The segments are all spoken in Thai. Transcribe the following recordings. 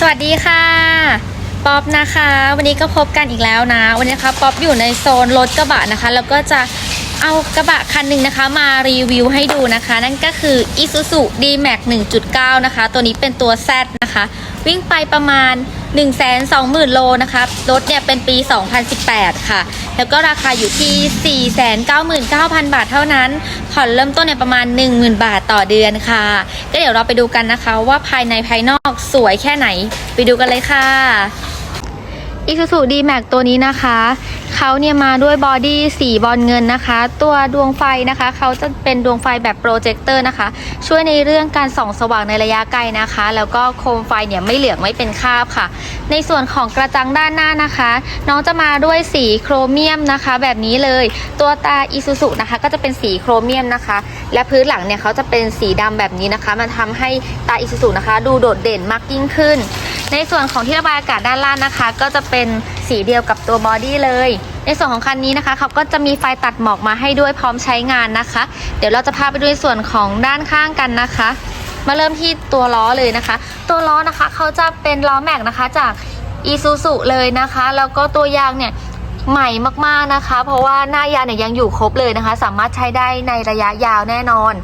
สวัสดีค่ะ ป๊อปนะคะ วันนี้ก็พบกันอีกแล้วนะ วันนี้นะคะป๊อปอยู่ในโซนรถกระบะนะคะ แล้วก็จะเอากระบะคันหนึ่งนะคะ มารีวิวให้ดูนะคะ นั่นก็คือ Isuzu D-Max 1.9 นะคะ ตัวนี้เป็นตัว Z นะคะ วิ่งไปประมาณ 1 2 0 0 0 0 โลนะคะรถเนี่ยเป็นปี 2018 ค่ะ แล้วก็ราคาอยู่ที่ 499,000 บาทเท่านั้น ผ่อนเริ่มต้นเนี่ยประมาณ 10,000 บาทต่อเดือนค่ะ ก็เดี๋ยวเราไปดูกันนะคะว่าภายในภายนอกสวยแค่ไหน ไปดูกันเลยค่ะ Isuzu D-Max ตัวนี้นะคะเขาเนี่ยมาด้วยบอดี้สีบอลเงินนะคะ ตัวดวงไฟนะคะเขาจะเป็นดวงไฟแบบโปรเจคเตอร์นะคะ ช่วยในเรื่องการส่องสว่างในระยะไกลนะคะ แล้วก็โคมไฟเนี่ยไม่เหลืองไม่เป็นคราบค่ะ ในส่วนของกระจังด้านหน้านะคะ น้องจะมาด้วยสีโครเมียมนะคะ แบบนี้เลย ตัวตา Isuzu นะคะ ก็จะเป็นสีโครเมียมนะคะ และพื้นหลังเนี่ยเขาจะเป็นสีดำแบบนี้นะคะ มันทำให้ตา Isuzu นะคะ ดูโดดเด่นมากยิ่งขึ้น ในส่วนของที่ระบายอากาศด้านล่างนะคะ ก็จะเป็นสีเดียวกับตัวบอดี้เลย ในส่วนของคันนี้นะคะเขาก็จะมีไฟตัดหมอกมาให้ด้วยพร้อมใช้งานนะคะ เดี๋ยวเราจะพาไปดูในส่วนของด้านข้างกันนะคะ มาเริ่มที่ตัวล้อเลยนะคะ ตัวล้อนะคะเขาจะเป็นล้อแม็กนะคะจาก Isuzu เลยนะคะ แล้วก็ตัวยางเนี่ยใหม่มากๆนะคะ เพราะว่าหน้ายางเนี่ยยังอยู่ครบเลยนะคะ สามารถใช้ได้ในระยะยาวแน่นอน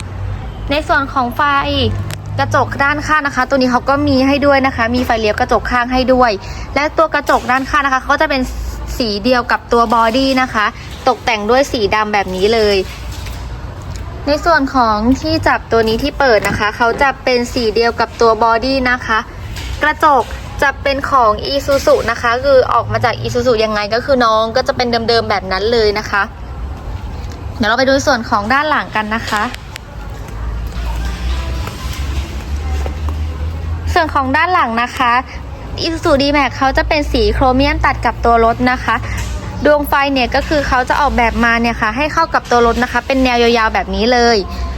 ในส่วนของไฟ กระจกด้านข้างนะคะ ตัวนี้เขาก็มีให้ด้วยนะคะ มีไฟเลี้ยวกระจกข้างให้ด้วย และตัวกระจกด้านข้างนะคะเขาก็จะเป็นสีเดียวกับตัวบอดี้นะคะ ตกแต่งด้วยสีดำแบบนี้เลย ในส่วนของที่จับตัวนี้ที่เปิดนะคะ เขาจะเป็นสีเดียวกับตัวบอดี้นะคะ กระจกจะเป็นของ Isuzu นะคะ คือออกมาจาก Isuzu ยังไงก็คือน้องก็จะเป็นเดิมๆแบบนั้นเลยนะคะ เดี๋ยวเราไปดูส่วนของด้านหลังกันนะคะ ส่วนของด้านหลังนะคะ Isuzu D-Max เขาจะเป็นสีโครเมียมตัดกับตัวรถนะคะ ดวงไฟเนี่ยก็คือเขาจะออกแบบมาเนี่ยค่ะ ให้เข้ากับตัวรถนะคะ เป็นแนวยาวๆแบบนี้เลย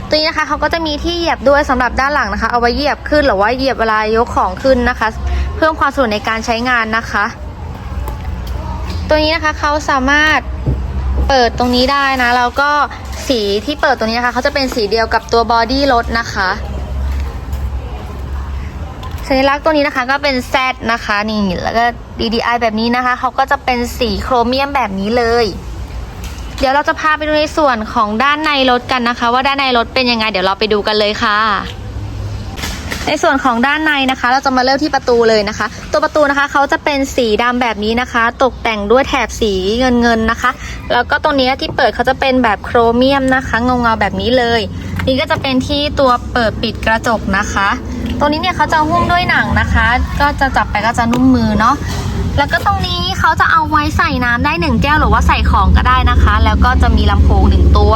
ตัวนี้นะคะเขาก็จะมีที่เหยียบด้วยสำหรับด้านหลังนะคะ เอาไว้เหยียบขึ้นหรือว่าเหยียบเวลายกของขึ้นนะคะ เพิ่มความสะดวกในการใช้งานนะคะ ตัวนี้นะคะเขาสามารถเปิดตรงนี้ได้นะแล้วก็สีที่เปิดตรงนี้นะคะเขาจะเป็นสีเดียวกับตัวบอดี้รถนะคะ สัญลักษณ์ตัวนี้นะคะก็เป็น Z นะคะนี่แล้วก็ DDI แบบนี้นะคะเขาก็จะเป็นสีโครเมียมแบบนี้เลย เดี๋ยวเราจะพาไปดูในส่วนของด้านในรถกันนะคะ ว่าด้านในรถเป็นยังไง เดี๋ยวเราไปดูกันเลยค่ะ ในส่วนของด้านในนะคะ เราจะมาเริ่มที่ประตูเลยนะคะ ตัวประตูนะคะเขาจะเป็นสีดำแบบนี้นะคะ ตกแต่งด้วยแถบสีเงินเงินๆนะคะ แล้วก็ตรงนี้ที่เปิดเขาจะเป็นแบบโครเมียมนะคะเงาเงาแบบนี้เลย นี่ก็จะเป็นที่ตัวเปิดปิดกระจกนะคะ ตรงนี้เนี่ยเขาจะหุ้มด้วยหนังนะคะ ก็จะจับไปก็จะนุ่มมือเนาะแล้วก็ตรงนี้เขาจะเอาไว้ใส่น้ำได้หนึ่งแก้วหรือว่าใส่ของก็ได้นะคะ แล้วก็จะมีลำโพงหนึ่งตัว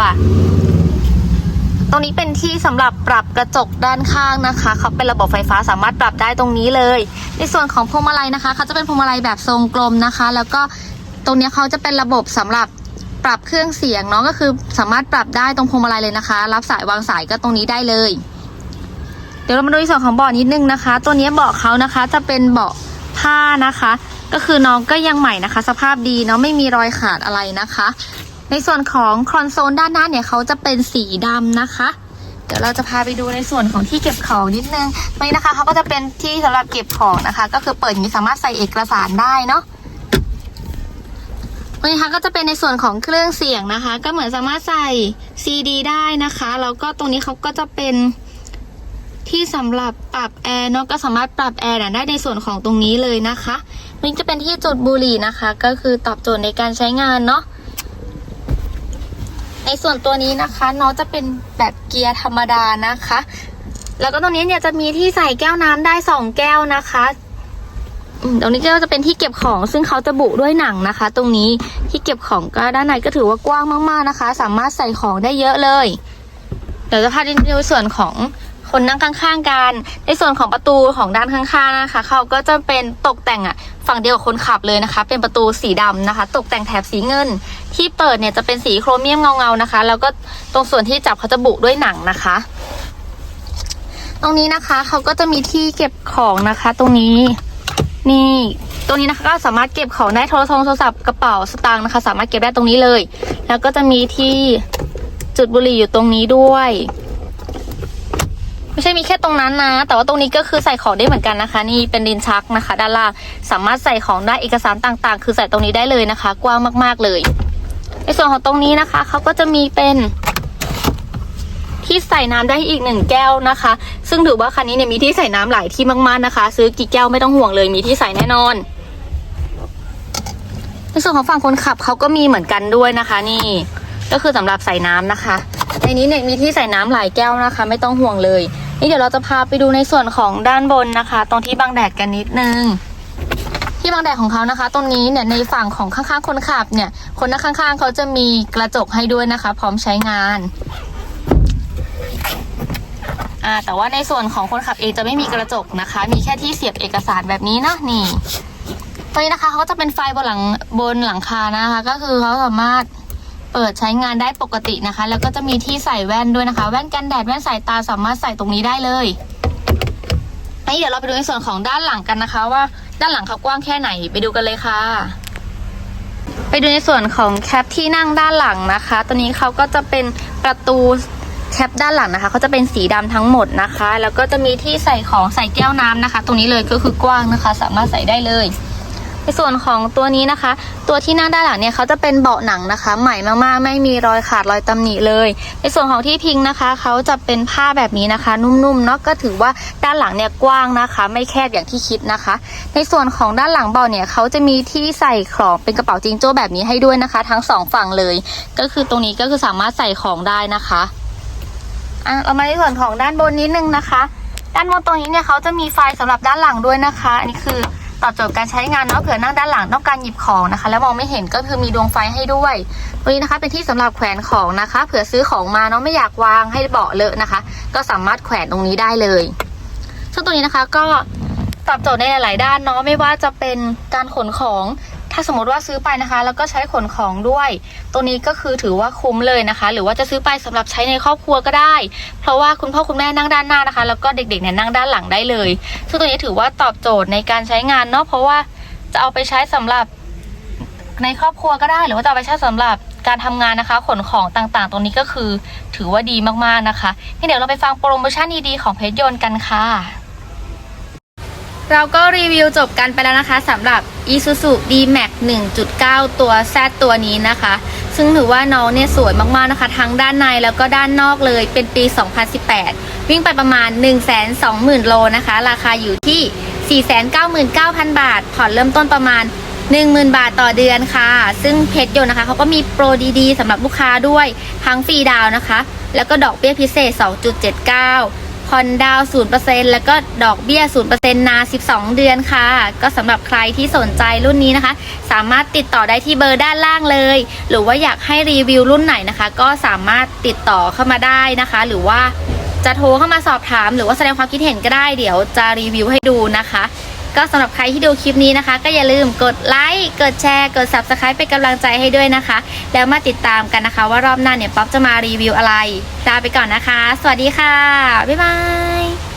ตรงนี้เป็นที่สำหรับปรับกระจกด้านข้างนะคะเขาเป็นระบบไฟฟ้าสามารถปรับได้ตรงนี้เลย ในส่วนของพวงมาลัยนะคะเขาจะเป็นพวงมาลัยแบบทรงกลมนะคะ แล้วก็ตรงนี้เขาจะเป็นระบบสำหรับปรับเครื่องเสียงเนาะก็คือสามารถปรับได้ตรงพวงมาลัยเลยนะคะ รับสายวางสายก็ตรงนี้ได้เลย เดี๋ยวเรามาดูในส่วนของเบาะนิดนึงนะคะ ตัวนี้เบาะเขานะคะจะเป็นเบาะผ้านะคะ ก็คือน้องก็ยังใหม่นะคะ สภาพดีเนาะไม่มีรอยขาดอะไรนะคะ ในส่วนของคอนโซลด้านหน้าเนี่ยเขาจะเป็นสีดำนะคะ เดี๋ยวเราจะพาไปดูในส่วนของที่เก็บของนิดนึงตรงนี้นะคะเขาก็จะเป็นที่สำหรับเก็บของนะคะ ก็คือเปิดอย่างนี้สามารถใส่เอกสารได้เนาะตรงนี้นะคะก็จะเป็นในส่วนของเครื่องเสียงนะคะ ก็เหมือนสามารถใส่ซีดีได้นะคะแล้วก็ตรงนี้เขาก็จะเป็นที่สำหรับปรับแอร์เนาะก็สามารถปรับแอร์ได้ในส่วนของตรงนี้เลยนะคะนี้จะเป็นที่จุดบุหรี่นะคะ ก็คือตอบโจทย์ในการใช้งานเนาะ ในส่วนตัวนี้นะคะน้องจะเป็นแบบเกียร์ธรรมดานะคะ แล้วก็ตรงนี้เนี่ยจะมีที่ใส่แก้วน้ำได้สองแก้วนะคะตรงนี้ก็จะเป็นที่เก็บของ ซึ่งเขาจะบุด้วยหนังนะคะ ตรงนี้ที่เก็บของก็ด้านในก็ถือว่ากว้างมากๆนะคะ สามารถใส่ของได้เยอะเลย เดี๋ยวจะพาไปดูส่วนของ คนนั่งข้างๆกัน ในส่วนของประตูของด้านข้างๆนะคะเขาก็จะเป็นตกแต่งอะฝั่งเดียวกับคนขับเลยนะคะ เป็นประตูสีดำนะคะ ตกแต่งแถบสีเงิน ที่เปิดเนี่ยจะเป็นสีโครเมียมเงาๆนะคะ แล้วก็ตรงส่วนที่จับเขาจะบุด้วยหนังนะคะ ตรงนี้นะคะเขาก็จะมีที่เก็บของนะคะ ตรงนี้นี่ตรงนี้นะคะก็สามารถเก็บของได้โทรศัพท์โทรศัพท์กระเป๋าสตางค์นะคะ สามารถเก็บได้ตรงนี้เลย แล้วก็จะมีที่จุดบุหรี่อยู่ตรงนี้ด้วย ไม่ใช่มีแค่ตรงนั้นนะ แต่ว่าตรงนี้ก็คือใส่ของได้เหมือนกันนะคะ นี่เป็นดินชักนะคะ ด้านล่างสามารถใส่ของได้เอกสารต่างๆ คือใส่ตรงนี้ได้เลยนะคะ กว้างมากๆเลย ในส่วนของตรงนี้นะคะเขาก็จะมีเป็นที่ใส่น้ำได้อีกหนึ่งแก้วนะคะ ซึ่งถือว่าคันนี้เนี่ยมีที่ใส่น้ำหลายที่มากๆนะคะ ซื้อกี่แก้วไม่ต้องห่วงเลย มีที่ใส่แน่นอน ในส่วนของฝั่งคนขับเขาก็มีเหมือนกันด้วยนะคะ นี่ก็คือสำหรับใส่น้ำนะคะ ในนี้เนี่ยมีที่ใส่น้ำหลายแก้วนะคะ ไม่ต้องห่วงเลย นี่เดี๋ยวเราจะพาไปดูในส่วนของด้านบนนะคะ ตรงที่บังแดดกันนิดนึงที่บังแดดของเขานะคะ ตรงนี้เนี่ยในฝั่งของข้างๆคนขับเนี่ย คนนั่งข้างๆเขาจะมีกระจกให้ด้วยนะคะ พร้อมใช้งานอ่าแต่ว่าในส่วนของคนขับเองจะไม่มีกระจกนะคะ มีแค่ที่เสียบเอกสารแบบนี้นะนี่ตัวนี้นะคะเขาก็จะเป็นไฟบนหลังบนหลังคานะคะ ก็คือเขาสามารถ เปิดใช้งานได้ปกตินะคะ แล้วก็จะมีที่ใส่แว่นด้วยนะคะ แว่นกันแดดแว่นสายตาสามารถใส่ตรงนี้ได้เลยนี่เดี๋ยวเราไปดูในส่วนของด้านหลังกันนะคะ ว่าด้านหลังเขากว้างแค่ไหนไปดูกันเลยค่ะ ไปดูในส่วนของแคปที่นั่งด้านหลังนะคะ ตัวนี้เขาก็จะเป็นประตูแคปด้านหลังนะคะเขาจะเป็นสีดำทั้งหมดนะคะ แล้วก็จะมีที่ใส่ของใส่แก้วน้ำนะคะ ตรงนี้เลยก็คือกว้างนะคะ สามารถใส่ได้เลย ในส่วนของตัวนี้นะคะ ตัวที่นั่งด้านหลังเนี่ยเขาจะเป็นเบาะหนังนะคะ ใหม่มากๆ ไม่มีรอยขาดรอยตำหนิเลย ในส่วนของที่พิงนะคะเขาจะเป็นผ้าแบบนี้นะคะ นุ่มๆเนาะก็ถือว่าด้านหลังเนี่ยกว้างนะคะ ไม่แคบอย่างที่คิดนะคะ ในส่วนของด้านหลังเบาะเนี่ยเขาจะมีที่ใส่ของเป็นกระเป๋าจิงโจ้แบบนี้ให้ด้วยนะคะ ทั้งสองฝั่งเลย ก็คือตรงนี้ก็คือสามารถใส่ของได้นะคะอะเรามาในส่วนของด้านบนนิดนึงนะคะ ด้านบนตรงนี้เนี่ยเขาจะมีไฟสำหรับด้านหลังด้วยนะคะ อันนี้คือ ตอบโจทย์การใช้งานเนาะเผื่อนั่งด้านหลังต้องการหยิบของนะคะ แล้วมองไม่เห็นก็คือมีดวงไฟให้ด้วยตรงนี้นะคะเป็นที่สำหรับแขวนของนะคะ เผื่อซื้อของมาเนาะไม่อยากวางให้เบาะเลอะนะคะ ก็สามารถแขวนตรงนี้ได้เลยซึ่งตรงนี้นะคะก็ตอบโจทย์ในหลาย ๆ ด้านเนาะไม่ว่าจะเป็นการขนของ ถ้าสมมติว่าซื้อไปนะคะ แล้วก็ใช้ขนของด้วย ตัวนี้ก็คือถือว่าคุ้มเลยนะคะ หรือว่าจะซื้อไปสำหรับใช้ในครอบครัวก็ได้ เพราะว่าคุณพ่อคุณแม่นั่งด้านหน้านะคะ แล้วก็เด็กๆเนี่ยนั่งด้านหลังได้เลย ซึ่งตัวนี้ถือว่าตอบโจทย์ในการใช้งานเนาะเพราะว่าจะเอาไปใช้สำหรับในครอบครัวก็ได้ หรือว่าจะเอาไปใช้สำหรับการทำงานนะคะ ขนของต่างๆ ตรงนี้ก็คือถือว่าดีมากๆนะคะงั้นเดี๋ยวเราไปฟังโปรโมชั่นดีๆของเพชรยนต์กันค่ะ เราก็รีวิวจบกันไปแล้วนะคะสำหรับ Isuzu D-Max 1.9 ตัว Z ตัวนี้นะคะ ซึ่งถือว่าน้องเนี่ยสวยมากๆนะคะ ทั้งด้านในแล้วก็ด้านนอกเลยเป็นปี 2018 วิ่งไปประมาณ 120,000 โลนะคะ ราคาอยู่ที่ 499,000 บาท ผ่อนเริ่มต้นประมาณ 10,000 บาทต่อเดือนค่ะ ซึ่งเพชรยนต์นะคะเขาก็มีโปรดีๆสำหรับลูกค้าด้วยทั้งฟรีดาวน์นะคะ แล้วก็ดอกเบี้ยพิเศษ 2.79 ผ่อนดาวศูน์เซ็นแล้วก็ดอกเบี้ยศูนเปอร์เซ็นนาน12เดือนค่ะ ก็สำหรับใครที่สนใจรุ่นนี้นะคะ สามารถติดต่อได้ที่เบอร์ด้านล่างเลย หรือว่าอยากให้รีวิวรุ่นไหนนะคะ ก็สามารถติดต่อเข้ามาได้นะคะ หรือว่าจะโทรเข้ามาสอบถาม หรือว่าแสดงความคิดเห็นก็ได้เดี๋ยวจะรีวิวให้ดูนะคะ ก็สำหรับใครที่ดูคลิปนี้นะคะ ก็อย่าลืมกดไลค์ กดแชร์ กด subscribe เป็นกำลังใจให้ด้วยนะคะ แล้วมาติดตามกันนะคะ ว่ารอบหน้าเนี่ยป๊อปจะมารีวิวอะไรลาไปก่อนนะคะ สวัสดีค่ะ บ๊ายบาย